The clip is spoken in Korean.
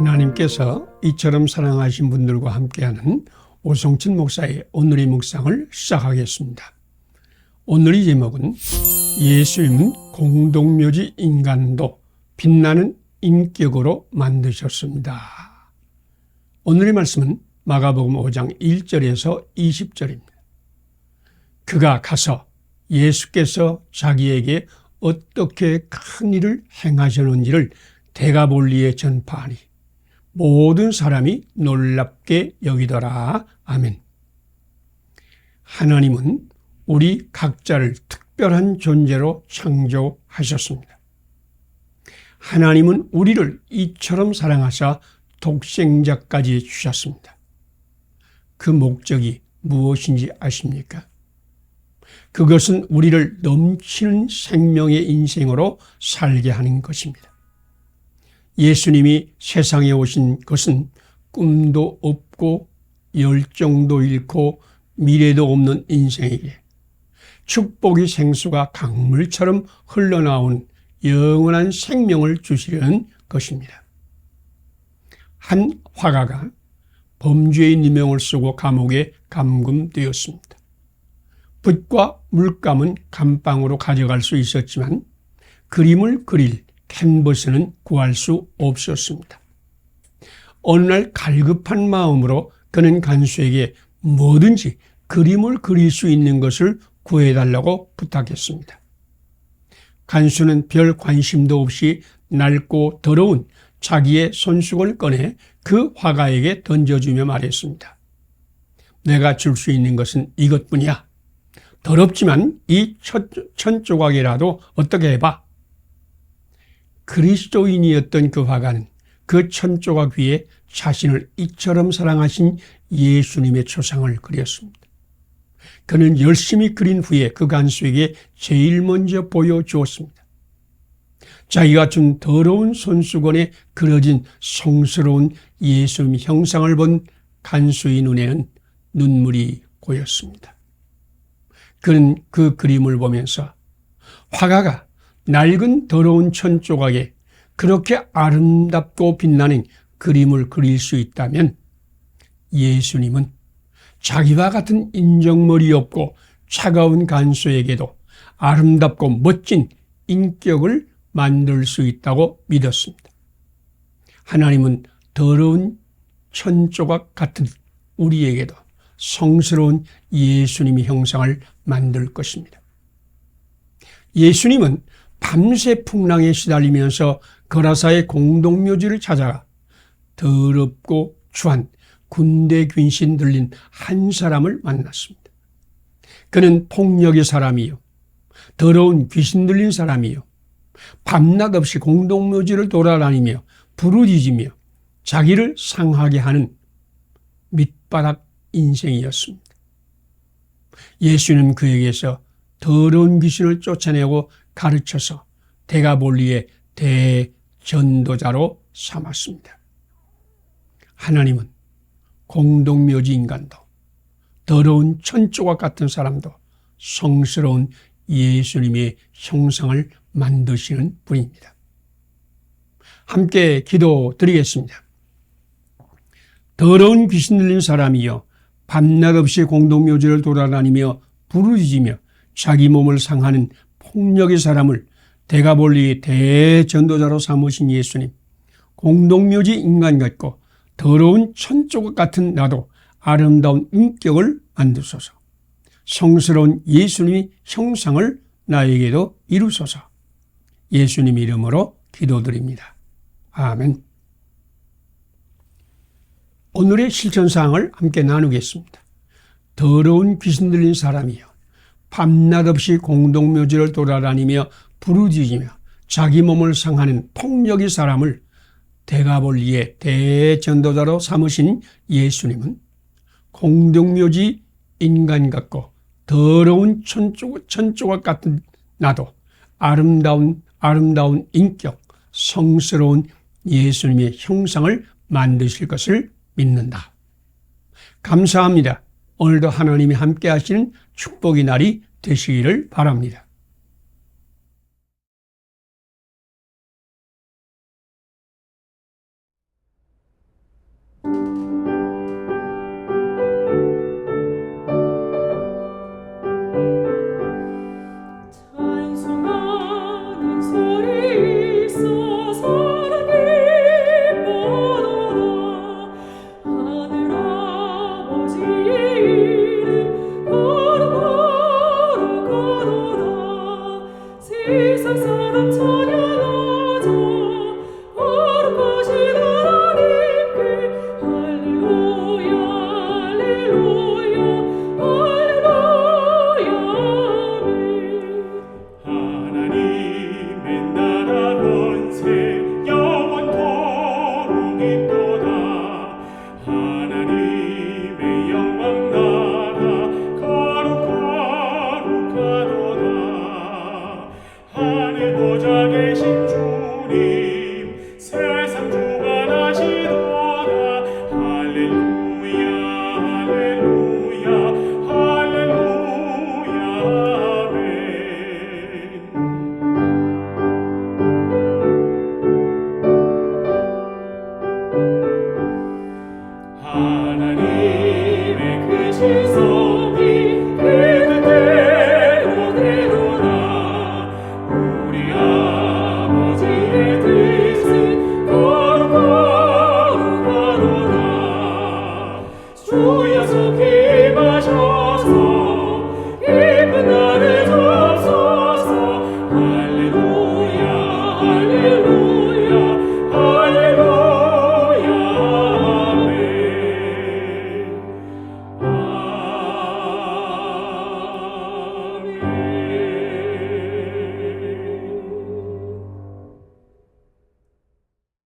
하나님께서 이처럼 사랑하신 분들과 함께하는 오성진 목사의 오늘의 묵상을 시작하겠습니다. 오늘의 제목은 예수님은 공동묘지 인간도 빛나는 인격으로 만드셨습니다. 오늘의 말씀은 마가복음 5장 1절에서 20절입니다. 그가 가서 예수께서 자기에게 어떻게 큰 일을 행하셨는지를 대가볼리에 전파하니 모든 사람이 놀랍게 여기더라. 아멘. 하나님은 우리 각자를 특별한 존재로 창조하셨습니다. 하나님은 우리를 이처럼 사랑하사 독생자까지 주셨습니다. 그 목적이 무엇인지 아십니까? 그것은 우리를 넘치는 생명의 인생으로 살게 하는 것입니다. 예수님이 세상에 오신 것은 꿈도 없고 열정도 잃고 미래도 없는 인생에게 축복의 생수가 강물처럼 흘러나온 영원한 생명을 주시려는 것입니다. 한 화가가 범죄의 누명을 쓰고 감옥에 감금되었습니다. 붓과 물감은 감방으로 가져갈 수 있었지만 그림을 그릴 캔버스는 구할 수 없었습니다. 어느 날 갈급한 마음으로 그는 간수에게 뭐든지 그림을 그릴 수 있는 것을 구해달라고 부탁했습니다. 간수는 별 관심도 없이 낡고 더러운 자기의 손수건을 꺼내 그 화가에게 던져주며 말했습니다. 내가 줄 수 있는 것은 이것뿐이야. 더럽지만 이천 조각이라도 어떻게 해봐. 그리스도인이었던 그 화가는 그 천조각 위에 자신을 이처럼 사랑하신 예수님의 초상을 그렸습니다. 그는 열심히 그린 후에 그 간수에게 제일 먼저 보여주었습니다. 자기가 준 더러운 손수건에 그려진 성스러운 예수님 형상을 본 간수의 눈에는 눈물이 고였습니다. 그는 그 그림을 보면서 화가가 낡은 더러운 천 조각에 그렇게 아름답고 빛나는 그림을 그릴 수 있다면 예수님은 자기와 같은 인정머리 없고 차가운 간수에게도 아름답고 멋진 인격을 만들 수 있다고 믿었습니다. 하나님은 더러운 천조각 같은 우리에게도 성스러운 예수님의 형상을 만들 것입니다. 예수님은 밤새 풍랑에 시달리면서 거라사의 공동묘지를 찾아가 더럽고 추한 군대 귀신 들린 한 사람을 만났습니다. 그는 폭력의 사람이요. 더러운 귀신 들린 사람이요. 밤낮 없이 공동묘지를 돌아다니며 부르짖으며 자기를 상하게 하는 밑바닥 인생이었습니다. 예수는 그에게서 더러운 귀신을 쫓아내고 가르쳐서 대가볼리의 대전도자로 삼았습니다. 하나님은 공동묘지 인간도 더러운 천조각 같은 사람도 성스러운 예수님의 형상을 만드시는 분입니다. 함께 기도 드리겠습니다. 더러운 귀신 들린 사람이여 밤낮 없이 공동묘지를 돌아다니며 부르짖으며 자기 몸을 상하는 폭력의 사람을 대가볼리 대전도자로 삼으신 예수님, 공동묘지 인간 같고 더러운 천조각 같은 나도 아름다운 인격을 만드소서. 성스러운 예수님의 형상을 나에게도 이루소서. 예수님 이름으로 기도드립니다. 아멘. 오늘의 실천사항을 함께 나누겠습니다. 더러운 귀신 들린 사람이요. 밤낮 없이 공동묘지를 돌아다니며 부르짖으며 자기 몸을 상하는 폭력의 사람을 대가볼리의 대전도자로 삼으신 예수님은 공동묘지 인간 같고 더러운 천조각, 천조각 같은 나도 아름다운 아름다운 인격, 성스러운 예수님의 형상을 만드실 것을 믿는다. 감사합니다. 오늘도 하나님이 함께 하시는 축복의 날이 되시기를 바랍니다. 이 세상은 전혀 주 예수 기